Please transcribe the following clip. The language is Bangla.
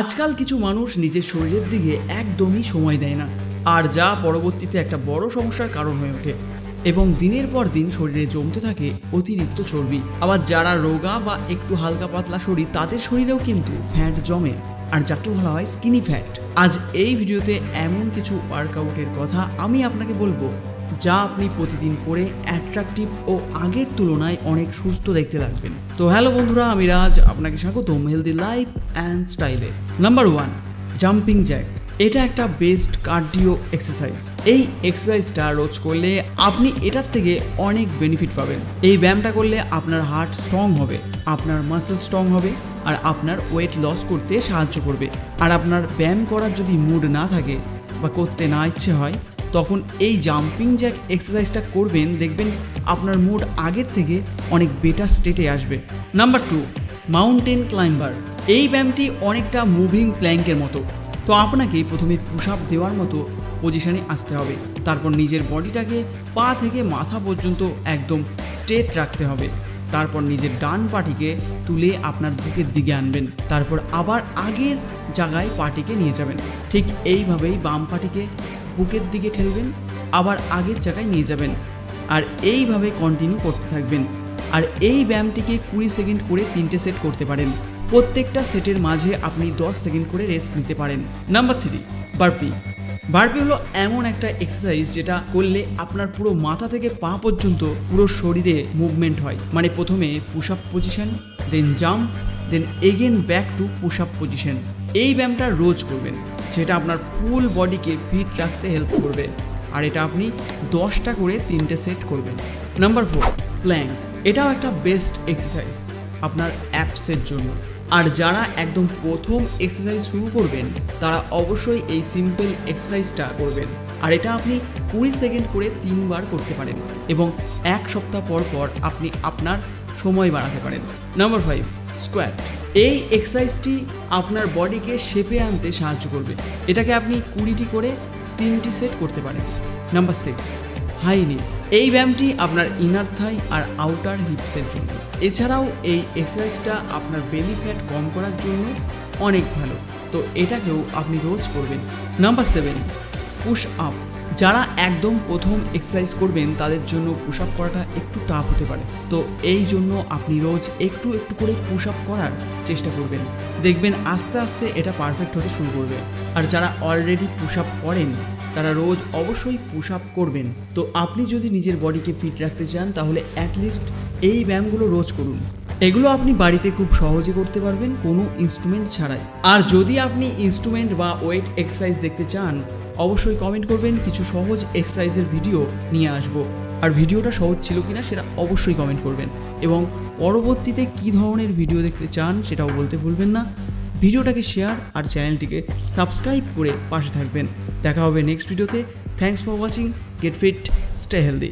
আজকাল কিছু মানুষ নিজের শরীরের দিকে একদমই সময় দেয় না। আর যা পরবর্তীতে একটা বড় সমস্যার কারণ হয়ে ওঠে। এবং দিনের পর দিন শরীরে জমতে থাকে অতিরিক্ত চর্বি। আবার যারা রোগা বা একটু হালকা পাতলা শরীর, তাদের শরীরেও কিন্তু ফ্যাট জমে। আর যাকে বলা হয় স্কিনি ফ্যাট আজ এই ভিডিওতে এমন কিছু ওয়ার্কআউটের কথা আমি আপনাকে বলব। যা আপনি প্রতিদিন করে অ্যাট্রাকটিভ ও আগের তুলনায় অনেক সুস্থ দেখতে লাগবেন। তো হ্যালো বন্ধুরা, আমি রাজ, আপনাকে স্বাগতম হেলদি লাইফ অ্যান্ড স্টাইলে নাম্বার ওয়ান জাম্পিং জ্যাক এটা একটা বেস্ট কার্ডিও এক্সারসাইজ এই এক্সারসাইজটা রোজ করলে আপনি এটার থেকে অনেক বেনিফিট পাবেন। এই ব্যায়ামটা করলে আপনার হার্ট স্ট্রং হবে, আপনার মাসেল স্ট্রং হবে, আর আপনার ওয়েট লস করতে সাহায্য করবে। আর আপনার ব্যায়াম করার যদি মুড না থাকে বা করতে না ইচ্ছে হয় তখন এই জাম্পিং জ্যাক এক্সারসাইজটা করবেন, দেখবেন আপনার মুড আগের থেকে অনেক বেটার স্টেটে আসবে। নাম্বার টু মাউন্টেন ক্লাইম্বার এই ব্যায়ামটি অনেকটা মুভিং প্ল্যাঙ্কের মতো। তো আপনাকে প্রথমে পুশ আপ দেওয়ার মতো পজিশানে আসতে হবে। তারপর নিজের বডিটাকে পা থেকে মাথা পর্যন্ত একদম স্ট্রেট রাখতে হবে। তারপর নিজের ডান পাটিকে তুলে আপনার বুকের দিকে আনবেন। তারপর আবার আগের জায়গায় পাটিকে নিয়ে যাবেন। ঠিক এইভাবেই বাম পাটিকে বুকের দিকে ঠেলবেন, আবার আগের জায়গায় নিয়ে যাবেন। আর এইভাবে কন্টিনিউ করতে থাকবেন। আর এই ব্যায়ামটিকে কুড়ি সেকেন্ড করে তিনটে সেট করতে পারেন। প্রত্যেকটা সেটের মাঝে আপনি দশ সেকেন্ড করে রেস্ট নিতে পারেন। নাম্বার থ্রি বার্পি বার্পি হলো এমন একটা এক্সারসাইজ যেটা করলে আপনার পুরো মাথা থেকে পা পর্যন্ত পুরো শরীরে মুভমেন্ট হয়। মানে প্রথমে push up position then jump then again back to push up position এই ব্যায়ামটা রোজ করবেন। যেটা আপনার ফুল বডিকে ফিট রাখতে হেল্প করবে। আর এটা আপনি দশটা করে তিনটে সেট করবেন। নাম্বার ফোর প্ল্যাঙ্ক এটাও একটা বেস্ট এক্সারসাইজ আপনার অ্যাপসের জন্য। আর যারা একদম প্রথম এক্সারসাইজ শুরু করবেন, তারা অবশ্যই এই সিম্পল এক্সারসাইজটা করবেন। আর এটা আপনি কুড়ি সেকেন্ড করে তিনবার করতে পারেন এবং এক সপ্তাহ পর পর আপনি আপনার সময় বাড়াতে পারেন। নাম্বার ফাইভ স্কোয়াট এই এক্সারসাইজটি আপনার বডিকে শেপে আনতে সাহায্য করবে। এটাকে আপনি কুড়িটি করে তিনটি সেট করতে পারেন। নাম্বার সিক্স, হাই নিস এই ব্যায়ামটি আপনার ইনার থাই আর আউটার হিপসের জন্য। এছাড়াও এই এক্সারসাইজটা আপনার বেলি ফ্যাট কম করার জন্য অনেক ভালো। তো এটাকেও আপনি রোজ করবেন। নাম্বার সেভেন পুশ আপ যারা একদম প্রথম এক্সারসাইজ করবেন, তাদের জন্য পুশ আপ করাটা একটু টাফ হতে পারে। তো এই জন্য আপনি রোজ একটু একটু করে পুশ আপ করার চেষ্টা করবেন। দেখবেন আস্তে আস্তে এটা পারফেক্ট হতে শুরু করবে। আর যারা অলরেডি পুশ আপ করেন, তারা রোজ অবশ্যই পুশ আপ করবেন। তো আপনি যদি নিজের বডিকে ফিট রাখতে চান, তাহলে অ্যাটলিস্ট এই ব্যায়ামগুলো রোজ করুন। এগুলো আপনি বাড়িতে খুব সহজে করতে পারবেন কোনো ইনস্ট্রুমেন্ট ছাড়াই। আর যদি আপনি ইনস্ট্রুমেন্ট বা ওয়েট এক্সারসাইজ দেখতে চান অবশ্যই কমেন্ট করবেন, কিছু সহজ এক্সারসাইজের ভিডিও নিয়ে আসব। আর ভিডিওটা সহজ ছিল কিনা সেটা অবশ্যই কমেন্ট করবেন। এবং পরবর্তীতে কি ধরনের ভিডিও দেখতে চান সেটাও বলতে ভুলবেন না। ভিডিওটাকে শেয়ার আর চ্যানেলটিকে সাবস্ক্রাইব করে পাশে থাকবেন। দেখা হবে নেক্সট ভিডিওতে thanks for watching get fit stay healthy